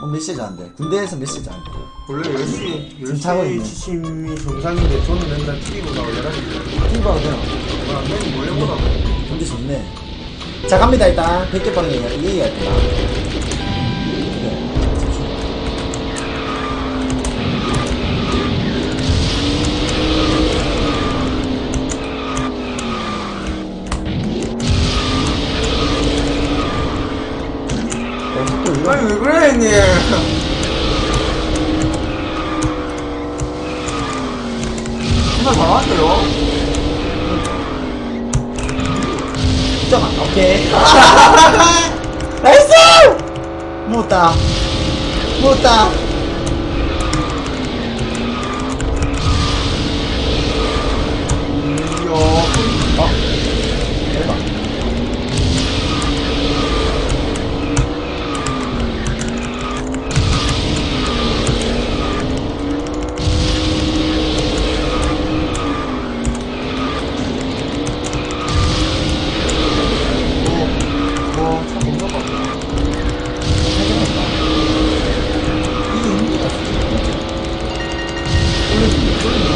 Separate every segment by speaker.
Speaker 1: 어, 메시지 안 돼. 군대에서 메시지 안 돼.
Speaker 2: 원래 10시,
Speaker 1: 지금 자고
Speaker 2: 10시
Speaker 1: 있네.
Speaker 2: 지침이 정상인데 저는 맨날 TV 보다가 11시
Speaker 1: 팅바가 되나?
Speaker 2: 아, 맨 몰려보다
Speaker 1: 군대 좋네. 자, 갑니다, 일단. 백개빵이 얘기할 거야.
Speaker 2: 아니 왜 그래 형님 정말 잘하세요
Speaker 1: 잠깐만, 오케이. 나이스! 못다. 못다.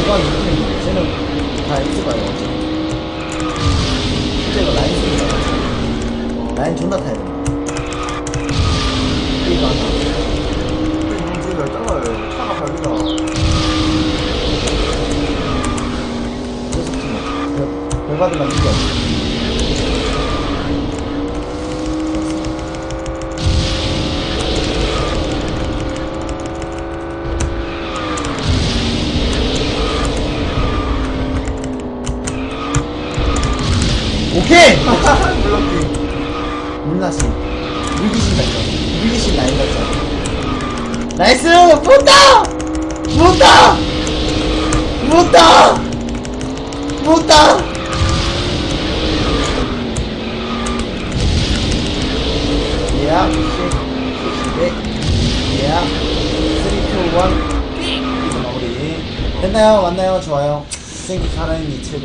Speaker 1: 뭐가 있는데, 쟤는 다 X가요, 어째. 실제가 라인 쓰는 라인 존나 타야 된다. 이거 하나.
Speaker 2: 뒤에 날 따라요 차가 발리다
Speaker 1: 별 받으면 이겨. 오케이!
Speaker 2: 블럭킹
Speaker 1: 물나시 물귀신 같죠 물귀신 라인 같죠 나이스! 못다! 못다! 못다! 못다! 야 네. 야 3, 2, 1 마무리. 됐나요? 맞나요? 좋아요. 생기 살아있는 이 최고